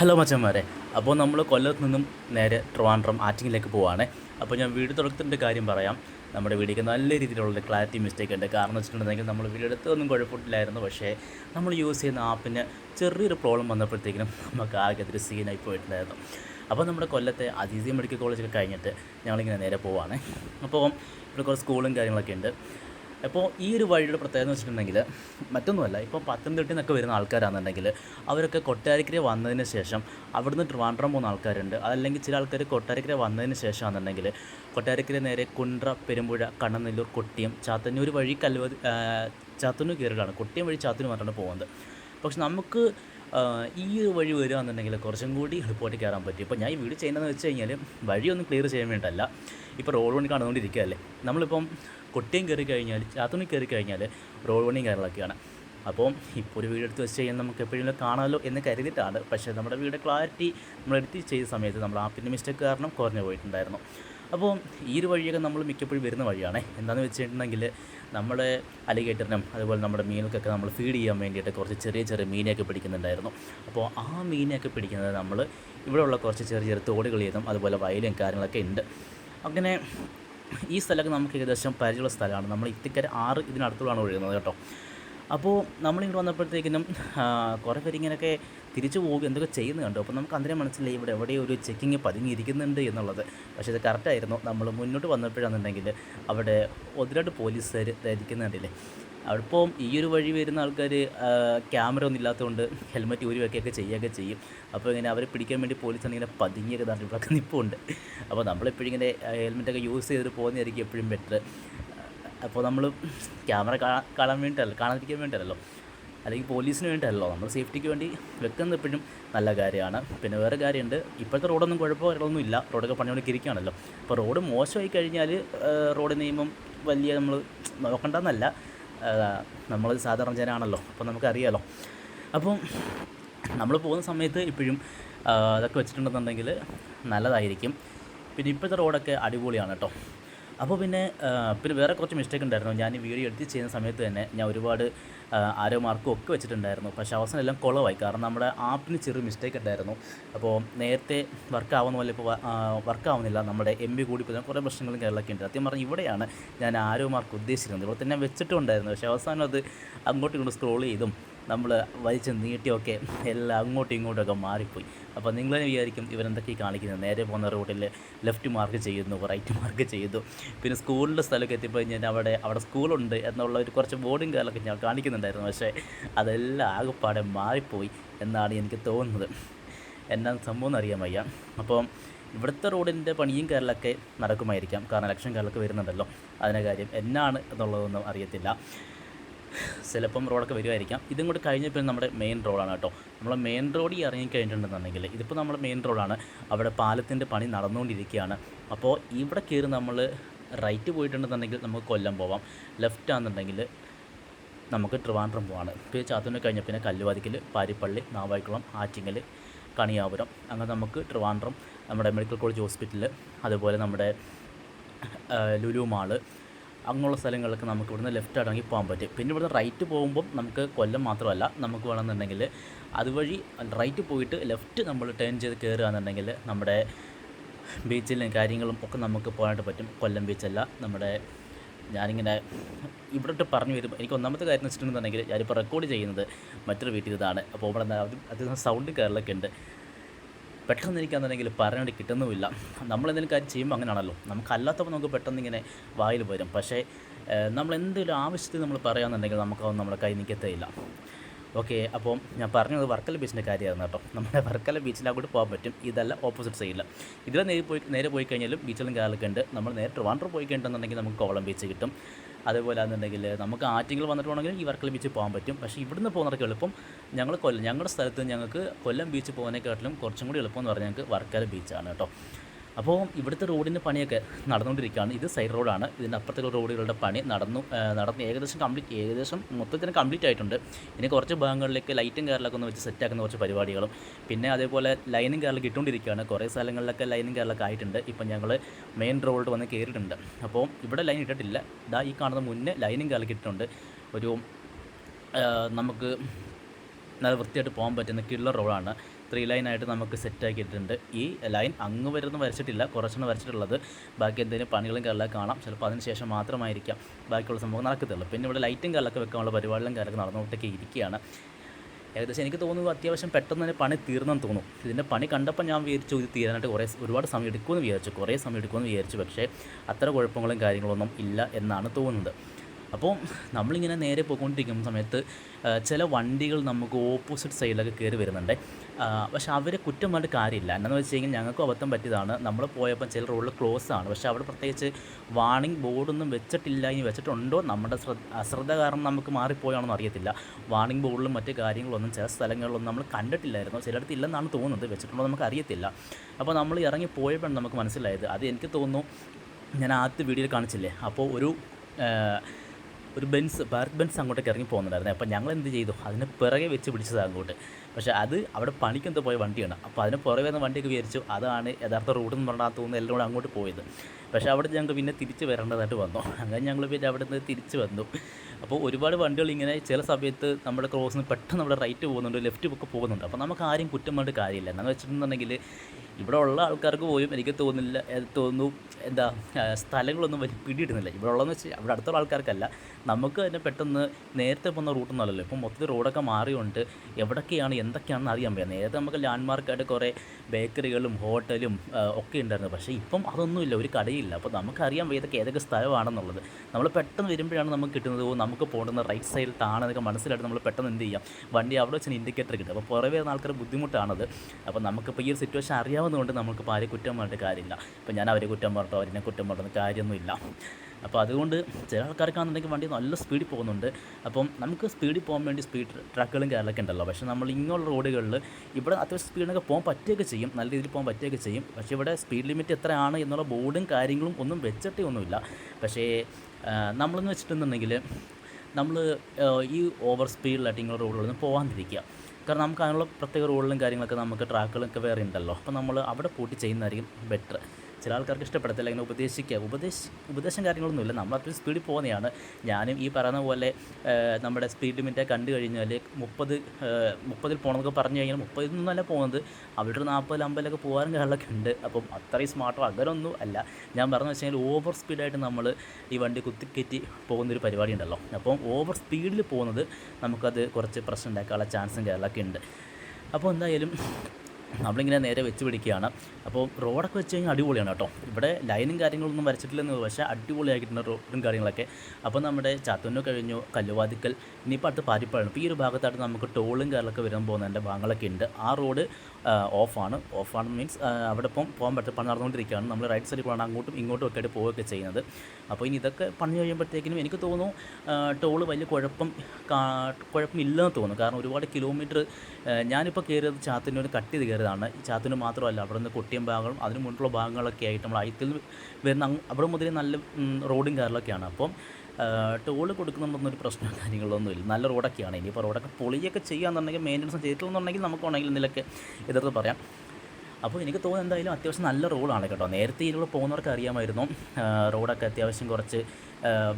Hello മച്ചന്മാരെ. അപ്പോൾ നമ്മൾ കൊല്ലത്ത് നിന്നും നേരെ ട്രിവാൻഡ്രം ആറ്റിങ്ങിലേക്ക് പോവുകയാണ് അപ്പോൾ ഞാൻ വീട് തുടക്കത്തിന്റെ കാര്യം പറയാം. നമ്മുടെ വീടിക്ക് നല്ല രീതിയിലുള്ള ക്ലാരിറ്റി മിസ്റ്റേക്ക് ഉണ്ട്. കാരണം വെച്ചിട്ടുണ്ടെങ്കിൽ നമ്മൾ വീടെടുത്തൊന്നും കുഴപ്പമില്ലായിരുന്നു. പക്ഷേ നമ്മൾ യൂസ് ചെയ്യുന്ന ആപ്പിന് ചെറിയൊരു പ്രോബ്ലം വന്നപ്പോഴത്തേക്കിനും നമുക്ക് ആകെ ഒരു സീനായി പോയിട്ടുണ്ടായിരുന്നു. അപ്പോൾ നമ്മുടെ കൊല്ലത്തെ അതിഥി മെഡിക്കൽ കോളേജൊക്കെ കഴിഞ്ഞിട്ട് ഞങ്ങളിങ്ങനെ നേരെ പോവുകയാണ് അപ്പോൾ ഇവിടെ കുറച്ച് സ്കൂളും കാര്യങ്ങളൊക്കെ ഉണ്ട്. അപ്പോൾ ഈ ഒരു വഴിയുടെ പ്രത്യേകത എന്ന് വെച്ചിട്ടുണ്ടെങ്കിൽ മറ്റൊന്നുമല്ല ഇപ്പോൾ പത്തനംതിട്ടയിൽ നിന്നൊക്കെ വരുന്ന ആൾക്കാരാണെന്നുണ്ടെങ്കിൽ അവരൊക്കെ കൊട്ടാരക്കര വന്നതിന് ശേഷം അവിടുന്ന് ട്രിവാൻഡ്രം പോകുന്ന ആൾക്കാരുണ്ട്. അതല്ലെങ്കിൽ ചില ആൾക്കാർ കൊട്ടാരക്കര വന്നതിന് ശേഷമാണെന്നുണ്ടെങ്കിൽ കൊട്ടാരക്കര നേരെ കുണ്ട്ര പെരുമ്പുഴ കണ്ണനല്ലൂർ കൊട്ടിയം ചാത്തന്നൂർ വഴി കല്ലുവതി ചാത്തന്നൂർ കയറിയിട്ടാണ് കൊട്ടിയം വഴി ചാത്തന്നൂർ മാത്രമാണ് പോകുന്നത്. പക്ഷെ നമുക്ക് ഈ ഒരു വഴി വരികയാണെന്നുണ്ടെങ്കിൽ കുറച്ചും കൂടി എളുപ്പമായിട്ട് കയറാൻ പറ്റും. ഇപ്പോൾ ഞാൻ ഈ വീട് ചെയ്യുന്നതെന്ന് വെച്ച് കഴിഞ്ഞാൽ വഴിയൊന്നും ക്ലിയർ ചെയ്യാൻ വേണ്ടിയിട്ടല്ല. ഇപ്പോൾ റോഡ് വണ്ടി കാണുന്നുകൊണ്ടിരിക്കുകയല്ലേ നമ്മളിപ്പം കൊട്ടിയം കയറി കഴിഞ്ഞാൽ രാത്രി കയറി കഴിഞ്ഞാൽ റോഡ് പണിയും കാര്യങ്ങളൊക്കെയാണ്. അപ്പോൾ ഇപ്പോൾ ഒരു വീട് എടുത്ത് വെച്ച് കഴിഞ്ഞാൽ നമുക്ക് എപ്പോഴെങ്കിലും കാണാമല്ലോ എന്ന് കരുതിയിട്ടാണ്. പക്ഷേ നമ്മുടെ വീട് ക്ലാരിറ്റി നമ്മൾ എടുത്ത് ചെയ്ത സമയത്ത് നമ്മൾ ആപ്പിന്റെ മിസ്റ്റേക്ക് കാരണം കുറഞ്ഞു പോയിട്ടുണ്ടായിരുന്നു. അപ്പോൾ ഈ ഒരു വഴിയൊക്കെ നമ്മൾ മിക്കപ്പോഴും വരുന്ന വഴിയാണ്. എന്താണെന്ന് വെച്ചിട്ടുണ്ടെങ്കിൽ നമ്മുടെ അലിഗേറ്ററിനും അതുപോലെ നമ്മുടെ മീനുകൾക്കൊക്കെ നമ്മൾ ഫീഡ് ചെയ്യാൻ വേണ്ടിയിട്ട് കുറച്ച് ചെറിയ ചെറിയ മീനെയൊക്കെ പിടിക്കുന്നുണ്ടായിരുന്നു. അപ്പോൾ ആ മീനെയൊക്കെ പിടിക്കുന്നത് നമ്മൾ ഇവിടെയുള്ള കുറച്ച് ചെറിയ ചെറിയ തോടുകളിൽ അതുപോലെ വയലും കാര്യങ്ങളൊക്കെ ഉണ്ട്. അങ്ങനെ ഈ സ്ഥലമൊക്കെ നമുക്ക് ഏകദേശം പരിചയമുള്ള സ്ഥലമാണ്. നമ്മൾ ഇത്തിക്കര ആറ് ഇതിനടുത്തുള്ളതാണ് ഒഴുകുന്നത് കേട്ടോ. അപ്പോൾ നമ്മളിങ്ങോട്ട് വന്നപ്പോഴത്തേക്കിനും കുറേ പേര് ഇങ്ങനെയൊക്കെ തിരിച്ചു പോകും എന്തൊക്കെ ചെയ്യുന്നു കണ്ടു. അപ്പോൾ നമുക്ക് അന്നേരം മനസ്സിലായി ഇവിടെ എവിടെയോ ഒരു ചെക്കിങ് പതുങ്ങിയിരിക്കുന്നുണ്ട് എന്നുള്ളത്. പക്ഷേ ഇത് കറക്റ്റായിരുന്നു നമ്മൾ മുന്നോട്ട് വന്നപ്പോഴാണെന്നുണ്ടെങ്കിൽ അവിടെ ഒന്ന് രണ്ട് പോലീസുകാർ ധരിക്കുന്നുണ്ടല്ലേ. അവിടെ ഇപ്പോൾ ഈ ഒരു വഴി വരുന്ന ആൾക്കാർ ക്യാമറ ഒന്നും ഇല്ലാത്തതുകൊണ്ട് ഹെൽമെറ്റ് ഊരി വയ്ക്കുകയൊക്കെ ചെയ്യുകയൊക്കെ ചെയ്യും. അപ്പോൾ ഇങ്ങനെ അവരെ പിടിക്കാൻ വേണ്ടി പോലീസ് ഇങ്ങനെ പതുങ്ങിയൊക്കെ തന്നെ ഇവിടെ നിൽപ്പുണ്ട് അപ്പോൾ നമ്മളെപ്പോഴും ഇങ്ങനെ ഹെൽമെറ്റൊക്കെ യൂസ് ചെയ്തിട്ട് പോകുന്നതായിരിക്കും എപ്പോഴും ബെറ്റർ അപ്പോൾ നമ്മൾ ക്യാമറ കാണാൻ വേണ്ടിയിട്ടല്ല കാണാതിരിക്കാൻ വേണ്ടിയല്ലോ അല്ലെങ്കിൽ പോലീസിന് വേണ്ടിയല്ലോ നമ്മൾ സേഫ്റ്റിക്ക് വേണ്ടി വെക്കുന്നത് എപ്പോഴും നല്ല കാര്യമാണ്. പിന്നെ വേറെ കാര്യമുണ്ട്. ഇപ്പോഴത്തെ റോഡൊന്നും കുഴപ്പമൊന്നും ഇല്ല. റോഡൊക്കെ പണിയോടൊക്കെ ഇരിക്കുകയാണല്ലോ. അപ്പോൾ റോഡ് മോശമായി കഴിഞ്ഞാൽ റോഡ് നിയമം വലിയ നമ്മൾ നോക്കണ്ടെന്നല്ല. നമ്മൾ സാധാരണ ജനമാണല്ലോ അപ്പോൾ നമുക്കറിയാമല്ലോ അപ്പം നമ്മൾ പോകുന്ന സമയത്ത് ഇപ്പോഴും അതൊക്കെ വെച്ചിട്ടുണ്ടെന്നുണ്ടെങ്കിൽ നല്ലതായിരിക്കും. പിന്നെ ഇപ്പോഴത്തെ റോഡൊക്കെ അടിപൊളിയാണ് കേട്ടോ അപ്പോൾ പിന്നെ പിന്നെ വേറെ കുറച്ച് മിസ്റ്റേക്ക് ഉണ്ടായിരുന്നു. ഞാൻ ഈ വീഡിയോ എഡിറ്റ് ചെയ്യുന്ന സമയത്ത് തന്നെ ഞാൻ ഒരുപാട് ആരോ മാർക്കും ഒക്കെ വെച്ചിട്ടുണ്ടായിരുന്നു. പക്ഷേ അവസാനം എല്ലാം കുളമായി കാരണം നമ്മുടെ ആപ്പിന് ചെറിയ മിസ്റ്റേക്ക് ഉണ്ടായിരുന്നു. അപ്പോൾ നേരത്തെ വർക്ക് ആവുന്ന പോലെ ഇപ്പോൾ വർക്ക് ആവുന്നില്ല. നമ്മുടെ എം ബി കൂടി പോയി കുറേ പ്രശ്നങ്ങളും കേരളമൊക്കെ ഉണ്ട്. സത്യം പറഞ്ഞാൽ ഇവിടെയാണ് ഞാൻ ആരോ മാർക്ക് ഉദ്ദേശിച്ചിരുന്നത്. ഇവിടെ തന്നെ വെച്ചിട്ടുണ്ടായിരുന്നു പക്ഷേ അവസാനം അത് അങ്ങോട്ടും ഇങ്ങോട്ട് സ്ക്രോൾ ചെയ്തും നമ്മൾ വലിച്ച് നീട്ടിയൊക്കെ എല്ലാം അങ്ങോട്ടും ഇങ്ങോട്ടുമൊക്കെ മാറിപ്പോയി. അപ്പോൾ നിങ്ങൾ വിചാരിക്കും ഇവരെന്തൊക്കെ കാണിക്കുന്നത്? നേരെ പോകുന്ന റൂട്ടിൽ ലെഫ്റ്റ് മാർക്ക് ചെയ്യുന്നു റൈറ്റ് മാർക്ക് ചെയ്തു. പിന്നെ സ്കൂളിന്റെ സ്ഥലമൊക്കെ എത്തിപ്പോയി ഞാൻ അവിടെ അവിടെ സ്കൂളുണ്ട് എന്നുള്ള ഒരു കുറച്ച് ബോർഡും കാലൊക്കെ ഞാൻ കാണിക്കുന്നുണ്ടായിരുന്നു. പക്ഷേ അതെല്ലാം ആകെപ്പാടെ മാറിപ്പോയി എന്നാണ് എനിക്ക് തോന്നുന്നത്. എന്നാ സംഭവം എന്നറിയാൻ വയ്യ. അപ്പം ഇവിടുത്തെ റോഡിന്റെ പണിയും കാര്യങ്ങളൊക്കെ നടക്കുമായിരിക്കാം. കാരണം ഇലക്ഷൻ കാര്യങ്ങളൊക്കെ വരുന്നുണ്ടല്ലോ. അതിന്റെ കാര്യം എന്നാണ് എന്നുള്ളതൊന്നും അറിയത്തില്ല. ചിലപ്പം റോഡൊക്കെ വരുമായിരിക്കാം ഇതും കൂടി കഴിഞ്ഞപ്പോൾ നമ്മുടെ മെയിൻ റോഡാണ് കേട്ടോ. നമ്മൾ മെയിൻ റോഡിൽ ഇറങ്ങിക്കഴിഞ്ഞിട്ടുണ്ടെന്നുണ്ടെങ്കിൽ ഇതിപ്പോൾ നമ്മൾ മെയിൻ റോഡാണ് അവിടെ പാലത്തിന്റെ പണി നടന്നുകൊണ്ടിരിക്കുകയാണ്. അപ്പോൾ ഇവിടെ കയറി നമ്മൾ റൈറ്റ് പോയിട്ടുണ്ടെന്നുണ്ടെങ്കിൽ നമുക്ക് കൊല്ലം പോവാം. ലെഫ്റ്റ് ആണെന്നുണ്ടെങ്കിൽ നമുക്ക് ട്രിവാൻഡ്രം പോവാണ്. ഇപ്പോൾ ചാത്തൂരിനെ കഴിഞ്ഞ പിന്നെ കല്ലുവാതിക്കൽ പാരിപ്പള്ളി നാവായിക്കുളം ആറ്റിങ്ങൽ കണിയാപുരം. അങ്ങനെ നമുക്ക് ട്രിവാൻഡ്രം നമ്മുടെ മെഡിക്കൽ കോളേജ് ഹോസ്പിറ്റൽ അതുപോലെ നമ്മുടെ ലുലു മാൾ അങ്ങനെയുള്ള സ്ഥലങ്ങളിലൊക്കെ നമുക്ക് ഇവിടുന്ന് ലെഫ്റ്റ് ആണെങ്കിൽ പോകാൻ പറ്റും. പിന്നെ ഇവിടുന്ന് റൈറ്റ് പോകുമ്പം നമുക്ക് കൊല്ലം മാത്രമല്ല നമുക്ക് വേണമെന്നുണ്ടെങ്കിൽ അതുവഴി റൈറ്റ് പോയിട്ട് ലെഫ്റ്റ് നമ്മൾ ടേൺ ചെയ്ത് കയറുകയാണെന്നുണ്ടെങ്കിൽ നമ്മുടെ ബീച്ചിലും കാര്യങ്ങളും ഒക്കെ നമുക്ക് പോകാനായിട്ട് പറ്റും. കൊല്ലം ബീച്ചല്ല നമ്മുടെ ഞാനിങ്ങനെ ഇവിടോട്ട് പറഞ്ഞു വരുമ്പോൾ എനിക്ക് ഒന്നാമത്തെ കാര്യം വെച്ചിട്ടുണ്ടെന്നുണ്ടെങ്കിൽ ഞാനിപ്പോൾ റെക്കോർഡ് ചെയ്യുന്നത് മറ്റൊരു വീട്ടിൽ ഇതാണ്. അപ്പോൾ ഇവിടെ അത് സൗണ്ട് കയറലൊക്കെ ഉണ്ട്. പെട്ടെന്ന് എനിക്കാണെന്നുണ്ടെങ്കിൽ പറഞ്ഞുകൊണ്ട് കിട്ടുന്നുമില്ല. നമ്മളെന്തെങ്കിലും കാര്യം ചെയ്യുമ്പോൾ അങ്ങനെയാണല്ലോ. നമുക്കല്ലാത്തപ്പോൾ നമുക്ക് പെട്ടെന്ന് ഇങ്ങനെ വായിൽ വരും പക്ഷേ നമ്മൾ എന്തെങ്കിലും ആവശ്യത്തിന് നമ്മൾ പറയാമെന്നുണ്ടെങ്കിൽ നമുക്കതൊന്നും നമ്മുടെ കൈ നിൽക്കത്തേയില്ല. ഓക്കെ അപ്പോൾ ഞാൻ പറഞ്ഞത് വർക്കല ബീച്ചിന്റെ കാര്യമായിരുന്നു കേട്ടോ. നമ്മുടെ വർക്കല അങ്ങോട്ട് പോകാൻ പറ്റും. ഇതല്ല ഓപ്പോസിറ്റ് സൈഡിൽ ഇതിലെ നേരെ പോയി നേരെ പോയി കഴിഞ്ഞാലും ബീച്ചിലും കാലൊക്കെ ഉണ്ട്. നമ്മൾ നേരെ ട്രിവാൻഡ്രം പോയി കഴിഞ്ഞിട്ടുണ്ടെന്നുണ്ടെങ്കിൽ നമുക്ക് കോളം ബീച്ച് കിട്ടും. അതേപോലെ ആണെന്നുണ്ടെങ്കിൽ നമുക്ക് ആറ്റിങ്ങൾ വന്നിട്ട് വേണമെങ്കിൽ ഈ വർക്കല ബീച്ച് പോകാൻ പറ്റും. പക്ഷേ ഇവിടുന്ന് പോകുന്നതൊക്കെ എളുപ്പം ഞങ്ങൾ കൊല്ലം ഞങ്ങളുടെ സ്ഥലത്ത് ഞങ്ങൾക്ക് കൊല്ലം ബീച്ച് പോകുന്നതിനെക്കാട്ടിലും കുറച്ചും കൂടി എളുപ്പം എന്ന് പറഞ്ഞാൽ ഞങ്ങൾക്ക് വർക്കല ബീച്ചാണ് കേട്ടോ. അപ്പോൾ ഇവിടുത്തെ റോഡിന്റെ പണിയൊക്കെ നടന്നുകൊണ്ടിരിക്കുകയാണ്. ഇത് സൈഡ് റോഡാണ് ഇതിന്റെ അപ്പുറത്തുള്ള റോഡുകളുടെ പണി നടന്നു നടന്ന്. ഏകദേശം കംപ്ലീറ്റ് ഏകദേശം മൊത്തത്തിന് കംപ്ലീറ്റ് ആയിട്ടുണ്ട്. ഇനി കുറച്ച് ഭാഗങ്ങളിലേക്ക് ലൈറ്റും കാറിലൊക്കെ ഒന്ന് വെച്ച് സെറ്റാക്കുന്ന കുറച്ച് പരിപാടികളും. പിന്നെ അതേപോലെ ലൈനും കാറിൽ ഇട്ടുകൊണ്ടിരിക്കുകയാണ്. കുറേ സ്ഥലങ്ങളിലൊക്കെ ലൈനും കാറിലൊക്കെ ആയിട്ടുണ്ട്. ഇപ്പം ഞങ്ങൾ മെയിൻ റോഡിൽ വന്ന് കയറിയിട്ടുണ്ട്. അപ്പോൾ ഇവിടെ ലൈൻ ഇട്ടിട്ടില്ല. ഇതാ ഈ കാണുന്ന മുന്നേ ലൈനും കാറിൽ ഇട്ടിട്ടുണ്ട്. ഒരു നമുക്ക് നല്ല വൃത്തിയായിട്ട് പോകാൻ പറ്റുന്ന കിള്ളർ റോഡാണ് ത്രീ ലൈനായിട്ട് നമുക്ക് സെറ്റ് ആക്കിയിട്ടുണ്ട്. ഈ ലൈൻ അങ്ങ് വരുന്ന വരച്ചിട്ടില്ല കുറച്ചെണ്ണം വരച്ചിട്ടുള്ളത്. ബാക്കി എന്തെങ്കിലും പണികളും കാര്യങ്ങളൊക്കെ കാണാം. ചിലപ്പോൾ അതിന് ശേഷം മാത്രമായിരിക്കാം ബാക്കിയുള്ള സംഭവം നടക്കത്തുള്ളൂ. പിന്നെ ഇവിടെ ലൈറ്റും കാര്യങ്ങളൊക്കെ വെക്കാനുള്ള പരിപാടികളും കാര്യങ്ങളൊക്കെ നടന്നുകൊണ്ടൊക്കെ ഇരിക്കുകയാണ്. ഏകദേശം എനിക്ക് തോന്നുന്നു അത്യാവശ്യം പെട്ടെന്ന് തന്നെ പണി തീർന്നെന്ന് തോന്നുന്നു. ഇതിന്റെ പണി കണ്ടപ്പോൾ ഞാൻ വിചാരിച്ചു ഇത് തീരാനായിട്ട് കുറേ ഒരുപാട് സമയം എടുക്കുമെന്ന് വിചാരിച്ചു. കുറേ സമയം എടുക്കുമെന്ന് വിചാരിച്ചു. പക്ഷേ അത്ര കുഴപ്പങ്ങളും കാര്യങ്ങളൊന്നും ഇല്ല എന്നാണ് തോന്നുന്നത്. അപ്പോൾ നമ്മളിങ്ങനെ നേരെ പോയിക്കൊണ്ടിരിക്കുന്ന സമയത്ത് ചില വണ്ടികൾ നമുക്ക് ഓപ്പോസിറ്റ് സൈഡിലൊക്കെ കയറി വരുന്നുണ്ട്. പക്ഷേ അവരെ കുറ്റം പറഞ്ഞിട്ട് കാര്യമില്ല. എന്നാന്ന് വെച്ച് കഴിഞ്ഞാൽ ഞങ്ങൾക്കും അബദ്ധം പറ്റിയതാണ്. നമ്മൾ പോയപ്പോൾ ചില റോഡിൽ ക്ലോസ് ആണ്. പക്ഷേ അവിടെ പ്രത്യേകിച്ച് വാണിംഗ് ബോർഡൊന്നും വെച്ചിട്ടില്ല ഇനി വെച്ചിട്ടുണ്ടോ? നമ്മുടെ ശ്രദ്ധ അശ്രദ്ധ കാരണം നമുക്ക് മാറിപ്പോയാണെന്ന് അറിയത്തില്ല. വാണിംഗ് ബോർഡിലും മറ്റു കാര്യങ്ങളൊന്നും ചില സ്ഥലങ്ങളിലൊന്നും നമ്മൾ കണ്ടിട്ടില്ലായിരുന്നു. ചിലയിടത്ത് ഇല്ലെന്നാണ് തോന്നുന്നത്. വെച്ചിട്ടുണ്ടോ നമുക്ക് അറിയത്തില്ല. അപ്പോൾ നമ്മൾ ഇറങ്ങി പോയപ്പോൾ നമുക്ക് മനസ്സിലായത്. അത് എനിക്ക് തോന്നുന്നു ഞാൻ ആദ്യത്തെ വീഡിയോയിൽ കാണിച്ചില്ലേ? അപ്പോൾ ഒരു ഒരു ബെൻസ് ഭാരത് ബെൻസ് അങ്ങോട്ടേക്ക് ഇറങ്ങി പോകുന്നുണ്ടായിരുന്നു. അപ്പോൾ ഞങ്ങൾ എന്ത് ചെയ്തു? അതിന് പിറകെ വെച്ച് പിടിച്ചത് അങ്ങോട്ട്. പക്ഷേ അത് അവിടെ പണിക്കെന്തോ പോയ വണ്ടിയാണ്. അപ്പോൾ അതിന് പുറകെ വന്ന വണ്ടിയൊക്കെ വിചാരിച്ചു അതാണ് യഥാർത്ഥ റൂട്ട് എന്ന് പറഞ്ഞാൽ തോന്നുന്നു എല്ലാം കൂടെ അങ്ങോട്ട് പോയത്. പക്ഷേ അവിടെ ഞങ്ങൾക്ക് പിന്നെ തിരിച്ച് വരേണ്ടതായിട്ട് വന്നു. അങ്ങനെ ഞങ്ങൾ പിന്നെ അവിടെ നിന്ന് തിരിച്ച് വന്നു. അപ്പോൾ ഒരുപാട് വണ്ടികൾ ഇങ്ങനെ ചില സമയത്ത് നമ്മുടെ ക്രോസിന് പെട്ടെന്ന് നമ്മുടെ റൈറ്റ് പോകുന്നുണ്ട് ലെഫ്റ്റ് ഒക്കെ പോകുന്നുണ്ട്. അപ്പോൾ നമുക്ക് ആരും കുറ്റം പറഞ്ഞിട്ട് കാര്യമില്ല. എന്ന് വെച്ചിട്ടുണ്ടെങ്കിൽ ഇവിടെ ഉള്ള ആൾക്കാർക്ക് പോലും എനിക്ക് തോന്നുന്നില്ല തോന്നുന്നു എന്താ സ്ഥലങ്ങളൊന്നും വലിയ പിടിയിടുന്നില്ല. ഇവിടെ ഉള്ളതെന്ന് വെച്ചാൽ അവിടെ അടുത്തുള്ള ആൾക്കാർക്കല്ല. നമുക്ക് തന്നെ പെട്ടെന്ന് നേരത്തെ പോകുന്ന റൂട്ടൊന്നുമല്ലല്ലോ ഇപ്പം മൊത്തത്തിൽ റോഡൊക്കെ മാറിയുണ്ട് എവിടൊക്കെയാണ് എന്തൊക്കെയാണെന്ന് അറിയാൻ പറ്റും നേരത്തെ നമുക്ക് ലാൻഡ് മാർക്കായിട്ട് കുറേ ബേക്കറികളും ഹോട്ടലും ഒക്കെ ഉണ്ടായിരുന്നു. പക്ഷേ ഇപ്പം അതൊന്നുമില്ല. ഒരു കടയില്ല. അപ്പോൾ നമുക്കറിയാൻ ഇതൊക്കെ ഏതൊക്കെ സ്ഥലമാണെന്നുള്ളത്. നമ്മൾ പെട്ടെന്ന് വരുമ്പോഴാണ് നമുക്ക് കിട്ടുന്നത് ഓ നമുക്ക് പോകേണ്ടത് റൈറ്റ് സൈഡിലാണ് എന്നൊക്കെ മനസ്സിലായിട്ട് നമ്മൾ പെട്ടെന്ന് എന്ത് ചെയ്യാം? വണ്ടി അവിടെ വെച്ച് ഇൻഡിക്കേറ്റർ കിട്ടും. അപ്പോൾ പുറമേ വരുന്ന ആൾക്കാർ ബുദ്ധിമുട്ടാണത്. അപ്പോൾ നമുക്കിപ്പോൾ ഈ ഒരു സിറ്റുവേഷൻ അറിയാവുന്നതുകൊണ്ട് നമുക്കിപ്പോൾ ആരെ കുറ്റം പറഞ്ഞിട്ട് കാര്യമില്ല. ഇപ്പോൾ ഞാൻ അവരെ കുറ്റം പറഞ്ഞിട്ടോ അവരെ കുറ്റം പറഞ്ഞിട്ട് കാര്യമൊന്നുമില്ല. അപ്പോൾ അതുകൊണ്ട് ചില ആൾക്കാർക്കാണെന്നുണ്ടെങ്കിൽ വണ്ടി നല്ല സ്പീഡിൽ പോകുന്നുണ്ട്. അപ്പം നമുക്ക് സ്പീഡിൽ പോകാൻ വേണ്ടി സ്പീഡ് ട്രാക്കുകളും കാര്യങ്ങളൊക്കെ ഉണ്ടല്ലോ. പക്ഷേ നമ്മൾ ഇങ്ങനെയുള്ള റോഡുകളിൽ ഇവിടെ അത്യാവശ്യം സ്പീഡിനൊക്കെ പോകാൻ പറ്റുകയൊക്കെ ചെയ്യും. നല്ല രീതിയിൽ പോകാൻ പറ്റുകയൊക്കെ ചെയ്യും. പക്ഷേ ഇവിടെ സ്പീഡ് ലിമിറ്റ് എത്രയാണ് എന്നുള്ള ബോർഡും കാര്യങ്ങളും ഒന്നും വെച്ചിട്ടേ ഒന്നുമില്ല. പക്ഷേ നമ്മളെന്ന് വെച്ചിട്ടുണ്ടെന്നുണ്ടെങ്കിൽ നമ്മൾ ഈ ഓവർ സ്പീഡിലായിട്ട് ഇങ്ങനെ റോഡുകളൊന്നും പോകാതിരിക്കുക. കാരണം നമുക്ക് അതിനുള്ള പ്രത്യേക റോഡിലും കാര്യങ്ങളൊക്കെ നമുക്ക് ട്രാക്കുകളൊക്കെ വേറെ ഉണ്ടല്ലോ. അപ്പോൾ നമ്മൾ അവിടെ പൂട്ടി ചെയ്യുന്നതായിരിക്കും ബെറ്റർ ചില ആൾക്കാർക്ക് ഇഷ്ടപ്പെടത്തില്ല ഇങ്ങനെ ഉപദേശിക്കുക. ഉപദേശ ഉപദേശം കാര്യങ്ങളൊന്നുമില്ല. നമ്മൾ അത്രയും സ്പീഡിൽ പോകുന്നതാണ്. ഞാനും ഈ പറയുന്ന പോലെ നമ്മുടെ സ്പീഡ് ലിമിറ്റ് കണ്ടു കഴിഞ്ഞാൽ മുപ്പത് മുപ്പതിൽ പോകണമെന്നൊക്കെ പറഞ്ഞു കഴിഞ്ഞാൽ മുപ്പതിൽ നിന്നല്ല പോകുന്നത്. അവിടെ നാൽപ്പതിൽ അമ്പതിലൊക്കെ പോകാനും കാര്യങ്ങളൊക്കെ ഉണ്ട്. അപ്പം അത്രയും സ്മാർട്ടോ അങ്ങനൊന്നും അല്ല. ഞാൻ പറഞ്ഞു വെച്ചാൽ ഓവർ സ്പീഡായിട്ട് നമ്മൾ ഈ വണ്ടി കുത്തിക്കയറ്റി പോകുന്നൊരു പരിപാടി ഉണ്ടല്ലോ. അപ്പം ഓവർ സ്പീഡിൽ പോകുന്നത് നമുക്കത് കുറച്ച് പ്രശ്നം ഉണ്ടാക്കാനുള്ള ചാൻസും കാര്യങ്ങളൊക്കെ ഉണ്ട്. അപ്പോൾ എന്തായാലും നമ്മളിങ്ങനെ നേരെ വെച്ച് പിടിക്കുകയാണ്. അപ്പോൾ റോഡൊക്കെ വെച്ച് കഴിഞ്ഞാൽ അടിപൊളിയാണ് കേട്ടോ. ഇവിടെ ലൈനും കാര്യങ്ങളൊന്നും വരച്ചിട്ടില്ലെന്ന് പക്ഷേ അടിപൊളിയാക്കിയിട്ടുണ്ട് റോഡും കാര്യങ്ങളൊക്കെ. അപ്പോൾ നമ്മുടെ ചാത്തന്നൂർ കഴിഞ്ഞു കല്ലുവാതിക്കൽ. ഇനിയിപ്പോൾ അടുത്ത് പാരിപ്പാടാണ് ഇപ്പോൾ ഈ ഒരു ഭാഗത്തായിട്ട് നമുക്ക് ടോളും കാര്യങ്ങളൊക്കെ വരാൻ പോകുന്നതിന്റെ ഭാഗങ്ങളൊക്കെ ഉണ്ട്. ആ റോഡ് ഓഫാണ്. ഓഫാണ് മീൻസ് അവിടെ ഇപ്പം പോകാൻ പറ്റും പണി നടന്നുകൊണ്ടിരിക്കുകയാണ്. നമ്മൾ റൈറ്റ് സൈഡിൽ കൂടാണ് അങ്ങോട്ടും ഇങ്ങോട്ടും ഒക്കെ ആയിട്ട് പോവുകയൊക്കെ ചെയ്യുന്നത്. അപ്പോൾ ഇനി ഇതൊക്കെ പണി കഴിയുമ്പോഴത്തേക്കിനും എനിക്ക് തോന്നുന്നു ടോൾ വലിയ കുഴപ്പം കുഴപ്പമില്ലെന്ന് തോന്നുന്നു. കാരണം ഒരുപാട് കിലോമീറ്റർ ഞാനിപ്പോൾ കയറിയത് ചാത്തന്നൂർ കട്ട് ചെയ്ത് ഈ ചാത്തിന് മാത്രമല്ല അവിടെ നിന്ന് കൊട്ടിയം ഭാഗങ്ങളും അതിന് മുന്നിലുള്ള ഭാഗങ്ങളൊക്കെ ആയിട്ട് നമ്മൾ അയത്തിൽ വരുന്ന അവിടെ മുതൽ നല്ല റോഡും കാര്യങ്ങളൊക്കെയാണ്. അപ്പം ടോൾ കൊടുക്കുന്നുണ്ടെന്നൊരു പ്രശ്നമോ കാര്യങ്ങളൊന്നുമില്ല നല്ല റോഡൊക്കെയാണ്. ഇനിയിപ്പോൾ റോഡൊക്കെ പൊളിയൊക്കെ ചെയ്യാന്നുണ്ടെങ്കിൽ മെയിന്റനൻസ് ചെയ്തിട്ടുണ്ടെന്നുണ്ടെങ്കിൽ നമുക്ക് വേണമെങ്കിൽ ഇതിലൊക്കെ എതിർത്ത് പറയാം. അപ്പോൾ എനിക്ക് തോന്നുന്നു എന്തായാലും അത്യാവശ്യം നല്ല റോഡാണ് കേട്ടോ. നേരത്തെ ഇതിലൂടെ പോകുന്നവർക്ക് അറിയാമായിരുന്നു. റോഡൊക്കെ അത്യാവശ്യം കുറച്ച്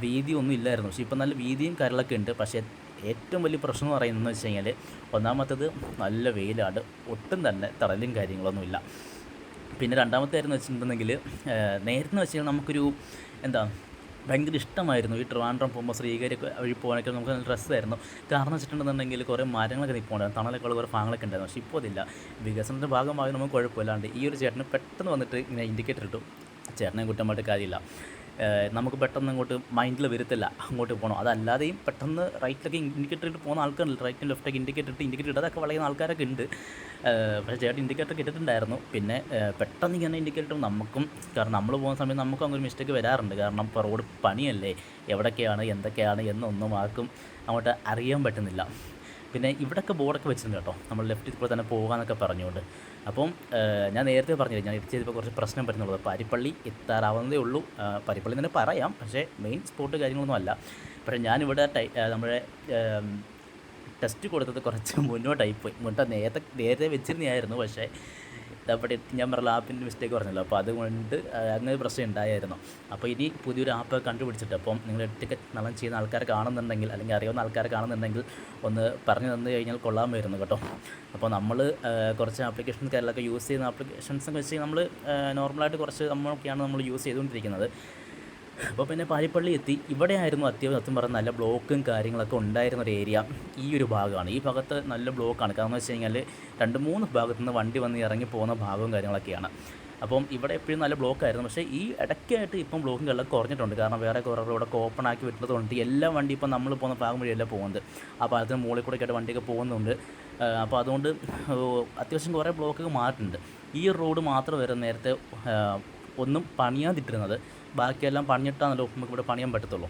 വീതിയൊന്നും ഇല്ലായിരുന്നു. പക്ഷേ ഇപ്പം നല്ല വീതിയും കാര്യങ്ങളൊക്കെ ഉണ്ട്. പക്ഷേ ഏറ്റവും വലിയ പ്രശ്നം എന്ന് പറയുന്നത് വെച്ച് കഴിഞ്ഞാൽ ഒന്നാമത്തത് നല്ല വെയിലാണ്. ഒട്ടും തന്നെ തടലും കാര്യങ്ങളൊന്നുമില്ല പിന്നെ രണ്ടാമത്തെ കാര്യം എന്ന് വെച്ചിട്ടുണ്ടെങ്കിൽ നേരത്തെ വെച്ച് കഴിഞ്ഞാൽ നമുക്കൊരു എന്താ ഭയങ്കര ഇഷ്ടമായിരുന്നു. ഈ ട്രിവാൻഡ്രം പോകുമ്പോൾ ശ്രീകാര്യൊക്കെ വഴി പോകാനൊക്കെ നമുക്ക് നല്ല രസമായിരുന്നു. കാരണം വെച്ചിട്ടുണ്ടെന്നുണ്ടെങ്കിൽ കുറേ മരങ്ങളൊക്കെ നിൽപ്പുണ്ടായിരുന്നു തണലൊക്കെ ഉള്ള കുറേ ഭാഗങ്ങളൊക്കെ ഉണ്ടായിരുന്നു. പക്ഷേ ഇപ്പോൾ അതില്ല. വികസനത്തിന്റെ ഭാഗമായി നമുക്ക് കുഴപ്പമില്ലാണ്ട് ഈ ഒരു ചേട്ടന് പെട്ടെന്ന് വന്നിട്ട് ഇങ്ങനെ ഇൻഡിക്കേറ്റർ ഇട്ടു. ചേട്ടനെ കുറ്റമായിട്ട് കാര്യമില്ല. നമുക്ക് പെട്ടെന്ന് അങ്ങോട്ട് മൈൻഡിൽ വരത്തില്ല. അങ്ങോട്ട് പോകണം അതല്ലാതെയും പെട്ടെന്ന് റൈറ്റിലൊക്കെ ഇൻഡിക്കേറ്റർ ഇട്ട് പോകുന്ന ആൾക്കാരുണ്ട്. റൈറ്റും ലെഫ്റ്റൊക്കെ ഇൻഡിക്കേറ്റർ ഇട്ട് ഇൻഡിക്കേറ്റർ ഇടാതൊക്കെ വളയുന്ന ആൾക്കാരൊക്കെ ഉണ്ട്. പക്ഷേ ചേട്ടൻ ഇൻഡിക്കേറ്റർ ഇട്ടിട്ടുണ്ടായിരുന്നു. പിന്നെ പെട്ടെന്ന് ഇങ്ങനെ ഇൻഡിക്കേറ്റർ നമുക്കും കാരണം നമ്മൾ പോകുന്ന സമയത്ത് നമുക്കും അങ്ങനെ മിസ്റ്റേക്ക് വരാറുണ്ട്. കാരണം ഇപ്പോൾ റോഡ് പണിയല്ലേ? എവിടൊക്കെയാണ്? എന്തൊക്കെയാണ്? എന്നൊന്നും ആർക്കും അങ്ങോട്ട് അറിയാൻ പറ്റുന്നില്ല. പിന്നെ ഇവിടൊക്കെ ബോർഡൊക്കെ വെച്ചിട്ടുണ്ട് കേട്ടോ. നമ്മൾ ലെഫ്റ്റ് ഇപ്പോൾ തന്നെ പോകാമെന്നൊക്കെ പറഞ്ഞുകൊണ്ട്. അപ്പം ഞാൻ നേരത്തെ പറഞ്ഞില്ല ഞാൻ എഡിറ്റ് ചെയ്തപ്പോൾ കുറച്ച് പ്രശ്നം പറ്റുന്നുള്ളത് പരിപ്പള്ളി എത്താറാവുന്നതേ ഉള്ളൂ. പരിപ്പള്ളി തന്നെ പറയാം. പക്ഷേ മെയിൻ സ്പോട്ട് കാര്യങ്ങളൊന്നും അല്ല. പക്ഷേ ഞാനിവിടെ ടൈ നമ്മുടെ ടെസ്റ്റ് കൊടുത്തത് കുറച്ച് മുന്നോട്ടായി പോയി മുന്നോട്ട് നേരത്തെ നേരത്തെ വെച്ചിരുന്നതായിരുന്നു. പക്ഷേ അവിടെ ഞാൻ പറഞ്ഞ ആപ്പിന്റെ മിസ്റ്റേക്ക് പറഞ്ഞല്ലോ. അപ്പോൾ അതുകൊണ്ട് അങ്ങനെ പ്രശ്നം ഉണ്ടായിരുന്നു അപ്പോൾ ഇനി പുതിയൊരു ആപ്പ് കണ്ടുപിടിച്ചിട്ട് അപ്പം നിങ്ങൾ ടിക്കറ്റ് നല്ലോണം ചെയ്യുന്ന ആൾക്കാർ കാണുന്നുണ്ടെങ്കിൽ അല്ലെങ്കിൽ അറിയാവുന്ന ആൾക്കാർ കാണുന്നുണ്ടെങ്കിൽ ഒന്ന് പറഞ്ഞു തന്നു കഴിഞ്ഞാൽ കൊള്ളാമായിരുന്നു കേട്ടോ. അപ്പോൾ നമ്മൾ കുറച്ച് ആപ്ലിക്കേഷൻ കാര്യങ്ങളൊക്കെ യൂസ് ചെയ്യുന്ന ആപ്ലിക്കേഷൻസ് വെച്ച് നമ്മൾ നോർമലായിട്ട് കുറച്ച് നമ്മളൊക്കെയാണ് നമ്മൾ യൂസ് ചെയ്തുകൊണ്ടിരിക്കുന്നത്. അപ്പോൾ പിന്നെ പാരിപ്പള്ളി എത്തി. ഇവിടെയായിരുന്നു അത്യാവശ്യം സത്യം പറഞ്ഞാൽ നല്ല ബ്ലോക്കും കാര്യങ്ങളൊക്കെ ഉണ്ടായിരുന്ന ഒരു ഏരിയ ഈ ഒരു ഭാഗമാണ്. ഈ ഭാഗത്ത് നല്ല ബ്ലോക്കാണ്. കാരണം എന്ന് വെച്ച് കഴിഞ്ഞാൽ രണ്ട് മൂന്ന് ഭാഗത്തു നിന്ന് വണ്ടി വന്ന് ഇറങ്ങി പോകുന്ന ഭാഗവും കാര്യങ്ങളൊക്കെയാണ്. അപ്പം ഇവിടെ എപ്പോഴും നല്ല ബ്ലോക്കായിരുന്നു. പക്ഷേ ഈ ഇടയ്ക്കായിട്ട് ഇപ്പം ബ്ലോക്കും എല്ലാം കുറഞ്ഞിട്ടുണ്ട്. കാരണം വേറെ കുറേ റോഡൊക്കെ ഓപ്പൺ ആക്കി വിട്ടതുകൊണ്ട് എല്ലാ വണ്ടി ഇപ്പം നമ്മൾ പോകുന്ന ഭാഗം വഴിയല്ല പോകുന്നത്. ആ പാലത്തിന് മുകളിൽ കൂടെ ആയിട്ട് വണ്ടിയൊക്കെ പോകുന്നുണ്ട്. അപ്പോൾ അതുകൊണ്ട് അത്യാവശ്യം കുറേ ബ്ലോക്കൊക്കെ മാറിയിട്ടുണ്ട്. ഈ റോഡ് മാത്രം വരെ നേരത്തെ ഒന്നും പണിയാതിട്ടിരുന്നത് ബാക്കിയെല്ലാം പണിഞ്ഞിട്ടാണല്ലോ നമുക്ക് ഇവിടെ പണിയാൻ പറ്റത്തുള്ളൂ.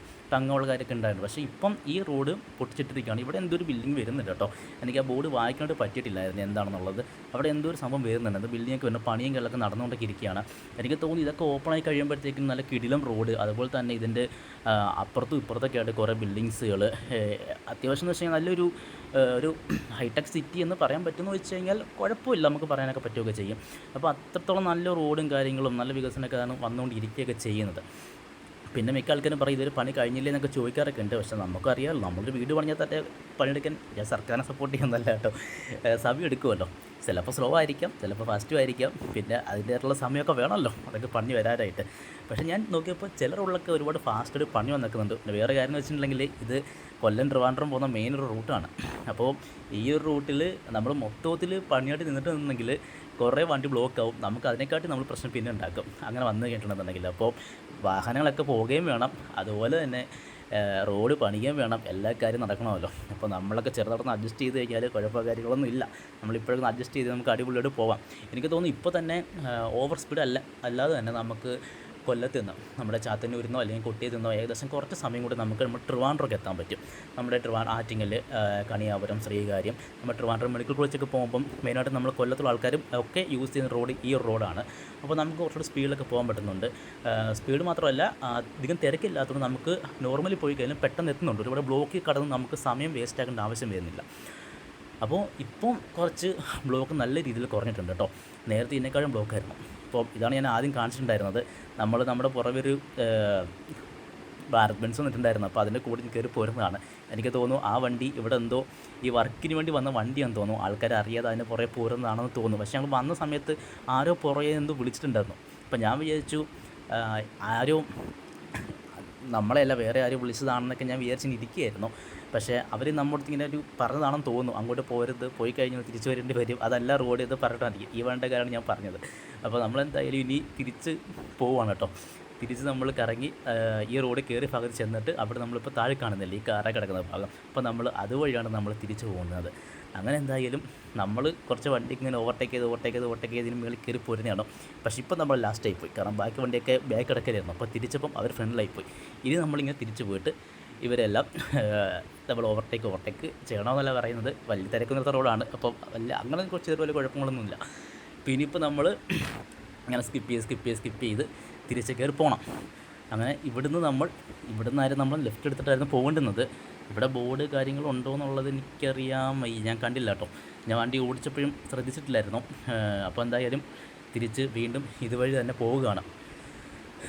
കാര്യമൊക്കെ ഉണ്ടായിരുന്നു. പക്ഷേ ഇപ്പം ഈ റോഡ് പൊട്ടിച്ചിട്ടിരിക്കുകയാണ്. ഇവിടെ എന്തോ ഒരു ബിൽഡിംഗ് വരുന്നുണ്ട് കേട്ടോ. എനിക്ക് ആ ബോർഡ് വായിക്കാനായിട്ട് പറ്റിയിട്ടില്ലായിരുന്നു എന്താണെന്നുള്ളത്. അവിടെ എന്തോ ഒരു സംഭവം വരുന്നുണ്ട്. അത് ബിൽഡിംഗ് ഒക്കെ വരുന്ന പണിയും കാര്യങ്ങളൊക്കെ നടന്നുകൊണ്ടൊക്കെ ഇരിക്കുകയാണ് എനിക്ക് തോന്നുന്നു ഇതൊക്കെ ഓപ്പൺ ആയി കഴിയുമ്പോഴത്തേക്കും നല്ല കിടിലം റോഡ് അതുപോലെ തന്നെ ഇതിന്റെ അപ്പുറത്തും ഇപ്പുറത്തൊക്കെ ആയിട്ട് കുറേ ബിൽഡിങ്സുകൾ അത്യാവശ്യം എന്ന് വെച്ച് കഴിഞ്ഞാൽ നല്ലൊരു ഒരു ഹൈടെക് സിറ്റി എന്ന് പറയാൻ പറ്റുമെന്ന് വെച്ച് കഴിഞ്ഞാൽ കുഴപ്പമില്ല. നമുക്ക് പറയാനൊക്കെ പറ്റുകയൊക്കെ ചെയ്യും. അപ്പോൾ അത്രത്തോളം നല്ല റോഡും കാര്യങ്ങളും നല്ല വികസനമൊക്കെയാണ് വന്നുകൊണ്ടിരിക്കുകയൊക്കെ ചെയ്യുന്നത്. പിന്നെ മിക്ക ആൾക്കാരും പറയും ഇതൊരു പണി കഴിഞ്ഞില്ലേ എന്നൊക്കെ ചോദിക്കാറൊക്കെ ഉണ്ട്. പക്ഷേ നമുക്കറിയാം നമ്മളൊരു വീട് പണിഞ്ഞാൽ തന്നെ പണിയെടുക്കാൻ ഞാൻ സർക്കാരിനെ സപ്പോർട്ട് ചെയ്യുന്നതല്ല കേട്ടോ. സമയം എടുക്കുമല്ലോ. ചിലപ്പോൾ സ്ലോ ആയിരിക്കാം ചിലപ്പോൾ ഫാസ്റ്റും ആയിരിക്കാം. പിന്നെ അതിന്റെതായിട്ടുള്ള സമയമൊക്കെ വേണമല്ലോ അതൊക്കെ പണി വരാനായിട്ട്. പക്ഷേ ഞാൻ നോക്കിയപ്പോൾ ചിലരുള്ളൊക്കെ ഒരുപാട് ഫാസ്റ്റ് പണി വന്നിക്കുന്നുണ്ട്. പിന്നെ വേറെ കാര്യം എന്ന് വെച്ചിട്ടുണ്ടെങ്കിൽ ഇത് കൊല്ലം ട്രിവാൻഡ്രം പോകുന്ന മെയിൻ ഒരു റൂട്ടാണ് അപ്പോൾ ഈ ഒരു റൂട്ടിൽ നമ്മൾ മൊത്തത്തിൽ പണിയായിട്ട് നിന്നിട്ട് നിന്നെങ്കിൽ കുറേ വണ്ടി ബ്ലോക്ക് ആവും. നമുക്ക് അതിനെക്കാട്ടി നമ്മൾ പ്രശ്നം പിന്നെ ഉണ്ടാക്കും. അങ്ങനെ വന്നു കഴിഞ്ഞിട്ടുണ്ടെന്നുണ്ടെങ്കിൽ. അപ്പോൾ വാഹനങ്ങളൊക്കെ പോവുകയും വേണം. അതുപോലെ തന്നെ റോഡ് പണിയുകയും വേണം. എല്ലാ കാര്യം നടക്കണമല്ലോ. അപ്പോൾ നമ്മളൊക്കെ ചെറുതായിട്ടൊന്ന് അഡ്ജസ്റ്റ് ചെയ്ത് കഴിഞ്ഞാൽ കുഴപ്പമോ കാര്യങ്ങളൊന്നും ഇല്ല. നമ്മളിപ്പോഴൊന്ന് അഡ്ജസ്റ്റ് ചെയ്ത് നമുക്ക് അടിപൊളിയായിട്ട് പോവാം. എനിക്ക് തോന്നുന്നു ഇപ്പോൾ തന്നെ ഓവർ സ്പീഡ് അല്ല. അല്ലാതെ തന്നെ നമുക്ക് കൊല്ലത്ത് നിന്നോ നമ്മുടെ ചാത്തന്നൂരിൽ നിന്നോ അല്ലെങ്കിൽ കൊട്ടിയത്ത് നിന്നോ ഏകദേശം കുറച്ച് സമയം കൂടി നമുക്ക് നമ്മൾ ട്രിവാൻഡ്രക്ക് എത്താൻ പറ്റും. നമ്മുടെ ട്രിവാൻ ആറ്റിങ്ങൽ കണിയാപുരം ശ്രീകാര്യം നമ്മൾ ട്രിവാൻഡ്രം മെഡിക്കൽ കോളേജൊക്കെ പോകുമ്പം മെയിനായിട്ട് നമ്മൾ കൊല്ലത്തുള്ള ആൾക്കാരും ഒക്കെ യൂസ് ചെയ്യുന്ന റോഡ് ഈ റോഡാണ്. അപ്പോൾ നമുക്ക് കുറച്ചുകൂടി സ്പീഡിലൊക്കെ പോകാൻ പറ്റുന്നുണ്ട്. സ്പീഡ് മാത്രമല്ല അധികം തിരക്കില്ലാത്തതുകൊണ്ട് നമുക്ക് നോർമലി പോയി കഴിഞ്ഞാൽ പെട്ടെന്ന് എത്തുന്നുണ്ട്. ഒരുപാട് ബ്ലോക്കിൽ കടന്ന് നമുക്ക് സമയം വേസ്റ്റ് ആക്കേണ്ട ആവശ്യം വരുന്നില്ല. അപ്പോൾ ഇപ്പം കുറച്ച് ബ്ലോക്ക് നല്ല രീതിയിൽ കുറഞ്ഞിട്ടുണ്ട് കേട്ടോ. നേരത്തെ ഇതിനേക്കാളും ബ്ലോക്കായിരുന്നു. അപ്പോൾ ഇതാണ് ഞാൻ ആദ്യം കാണിച്ചിട്ടുണ്ടായിരുന്നത്. നമ്മൾ നമ്മുടെ പുറവൊരു ഭാരത് ബെൻസ് വന്നിട്ടുണ്ടായിരുന്നു. അപ്പോൾ അതിന്റെ കൂടെ കയറി പോരുന്നതാണ്. എനിക്ക് തോന്നുന്നു ആ വണ്ടി ഇവിടെ എന്തോ ഈ വർക്കിന് വേണ്ടി വന്ന വണ്ടിയാണെന്ന് തോന്നുന്നു. ആൾക്കാർ അറിയാതെ അതിന്റെ പുറകെ പോരുന്നതാണെന്ന് തോന്നുന്നു. പക്ഷേ ഞങ്ങൾ വന്ന സമയത്ത് ആരോ പുറകെ എന്തോ വിളിച്ചിട്ടുണ്ടായിരുന്നു. അപ്പോൾ ഞാൻ വിചാരിച്ചു ആരോ നമ്മളെയല്ല വേറെ ആരും വിളിച്ചതാണെന്നൊക്കെ ഞാൻ വിചാരിച്ചിങ്ങനെ ഇരിക്കുകയായിരുന്നു. പക്ഷേ അവർ നമ്മുടെ ഇങ്ങനെ ഒരു പറഞ്ഞതാണെന്ന് തോന്നുന്നു. അങ്ങോട്ട് പോരുത് പോയി കഴിഞ്ഞാൽ തിരിച്ചു വരേണ്ടി വരും. അതല്ല റോഡ് ഇത് പറഞ്ഞിട്ടായിരിക്കും ഈ വേണ്ട കാര്യമാണ് ഞാൻ പറഞ്ഞത്. അപ്പോൾ നമ്മളെന്തായാലും ഇനി തിരിച്ച് പോവാണ് കേട്ടോ. തിരിച്ച് നമ്മൾ കറങ്ങി ഈ റോഡ് കയറി ഭാഗത്ത് ചെന്നിട്ട് അവിടെ നമ്മളിപ്പോൾ താഴെ കാണുന്നില്ല ഈ കാറ കിടക്കുന്ന ഭാഗം. അപ്പോൾ നമ്മൾ അതുവഴിയാണ് നമ്മൾ തിരിച്ചു പോകുന്നത്. അങ്ങനെ എന്തായാലും നമ്മൾ കുറച്ച് വണ്ടി ഇങ്ങനെ ഓവർടേക്ക് ചെയ്ത് ഓവർടേക്ക് ചെയ്ത് ഓവർടേക്ക് ചെയ്ത് ഇതിന് മുകളിൽ കയറി പോരുന്നതാണ്? പക്ഷേ ഇപ്പോൾ നമ്മൾ ലാസ്റ്റ് ആയി പോയി. കാരണം ബാക്കി വണ്ടിയൊക്കെ ബാക്ക് കിടക്കലായിരുന്നു. അപ്പോൾ തിരിച്ചപ്പം അവർ ഫ്രണ്ടിലായി പോയി. ഇനി നമ്മളിങ്ങനെ തിരിച്ചു പോയിട്ട് ഇവരെല്ലാം നമ്മൾ ഓവർടേക്ക് ഓവർടേക്ക് ചെയ്യണമെന്നല്ല പറയുന്നത്. വലിയ തിരക്ക് നിർത്ത റോഡാണ് അപ്പോൾ വലിയ അങ്ങനെ കുറച്ച് ചെറിയ കുഴപ്പങ്ങളൊന്നുമില്ല. പിന്നെ ഇപ്പോൾ നമ്മൾ അങ്ങനെ സ്കിപ്പ് ചെയ്ത് സ്കിപ്പ് ചെയ്ത് സ്കിപ്പ് ചെയ്ത് തിരിച്ച് കയറി പോകണം അങ്ങനെ ഇവിടുന്ന് നമ്മൾ ഇവിടുന്ന് ആയിരുന്നു നമ്മൾ ലെഫ്റ്റ് എടുത്തിട്ടായിരുന്നു പോകേണ്ടുന്നത്. ഇവിടെ ബോർഡ് കാര്യങ്ങളുണ്ടോ എന്നുള്ളത് എനിക്കറിയാൻ വയ്യ. ഞാൻ കണ്ടില്ല കേട്ടോ. ഞാൻ വണ്ടി ഓടിച്ചപ്പോഴും ശ്രദ്ധിച്ചിട്ടില്ലായിരുന്നു. അപ്പോൾ എന്തായാലും തിരിച്ച് വീണ്ടും ഇതുവഴി തന്നെ പോവുകയാണ്.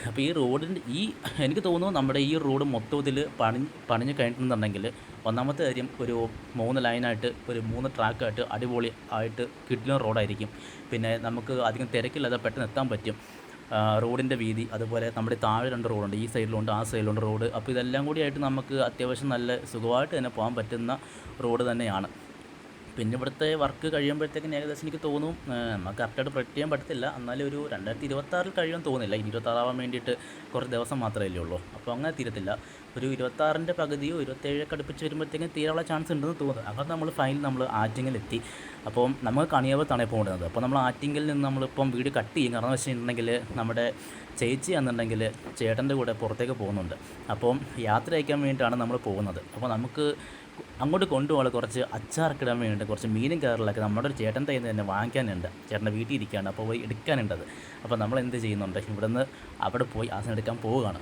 അപ്പോൾ ഈ റോഡിന്റെ ഈ എനിക്ക് തോന്നുന്നു നമ്മുടെ ഈ റോഡ് മൊത്തത്തിൽ പണി പണിഞ്ഞ് കഴിഞ്ഞിട്ടുണ്ടെങ്കിൽ ഒന്നാമത്തെ കാര്യം ഒരു മൂന്ന് ലൈനായിട്ട് ഒരു മൂന്ന് ട്രാക്കായിട്ട് അടിപൊളി ആയിട്ട് കിട്ടുന്ന റോഡായിരിക്കും പിന്നെ നമുക്ക് അധികം തിരക്കില്ലാതെ പെട്ടെന്ന് എത്താൻ പറ്റും. റോഡിന്റെ വീതി അതുപോലെ നമ്മുടെ താഴെ രണ്ട് റോഡുണ്ട് ഈ സൈഡിലുണ്ട് ആ സൈഡിലുണ്ട് റോഡ്. അപ്പോൾ ഇതെല്ലാം കൂടിയായിട്ട് നമുക്ക് അത്യാവശ്യം നല്ല സുഖമായിട്ട് തന്നെ പോകാൻ പറ്റുന്ന റോഡ് തന്നെയാണ്. പിന്നെ ഇവിടുത്തെ വർക്ക് കഴിയുമ്പോഴത്തേക്കും ഏകദേശം എനിക്ക് തോന്നും നമുക്ക് കറക്റ്റായിട്ട് പ്രൊഡക്റ്റ് ചെയ്യാൻ പറ്റത്തില്ല. എന്നാലും ഒരു രണ്ടായിരത്തി ഇരുപത്താറിൽ കഴിയുമെന്ന് തോന്നില്ല. ഇനി ഇരുപത്താറാവാൻ വേണ്ടിയിട്ട് കുറച്ച് ദിവസം മാത്രമേ ഉള്ളൂ അപ്പോൾ അങ്ങനെ തീരത്തില്ല. ഒരു ഇരുപത്താറിന്റെ പകുതിയോ ഇരുപത്തേഴൊക്കെ അടുപ്പിച്ച് വരുമ്പോഴത്തേക്കും തീരാനുള്ള ചാൻസ് ഉണ്ടെന്ന് തോന്നുന്നു. അങ്ങനെ നമ്മൾ ഫൈനൽ നമ്മൾ ആറ്റിങ്ങിലെത്തി. അപ്പോൾ നമുക്ക് കണിയാപത്താണ് ഇപ്പോൾ കൊണ്ടുവന്നത്. അപ്പോൾ നമ്മൾ ആറ്റിങ്ങിൽ നിന്ന് നമ്മളിപ്പം വീട് കട്ട് ചെയ്യും. കാരണം വെച്ചിട്ടുണ്ടെങ്കിൽ നമ്മുടെ ചേച്ചി എന്നുണ്ടെങ്കിൽ ചേട്ടന്റെ കൂടെ പുറത്തേക്ക് പോകുന്നുണ്ട്. അപ്പം യാത്ര അയക്കാൻ വേണ്ടിയിട്ടാണ് നമ്മൾ പോകുന്നത്. അപ്പോൾ നമുക്ക് അങ്ങോട്ട് കൊണ്ടുപോകാൻ കുറച്ച് അച്ചാറൊക്കെ ഇടാൻ വേണ്ടിയിട്ട് കുറച്ച് മീനും കയറിലൊക്കെ നമ്മുടെ ഒരു ചേട്ടൻ കയ്യിൽ നിന്ന് തന്നെ വാങ്ങിക്കാനുണ്ട്. ചേട്ടന്റെ വീട്ടിൽ ഇരിക്കുകയാണ്. അപ്പോൾ പോയി എടുക്കാനുണ്ടത്. അപ്പോൾ നമ്മൾ എന്ത് ചെയ്യുന്നുണ്ട്? ഇവിടുന്ന് അവിടെ പോയി ആസനം എടുക്കാൻ പോവുകയാണ്.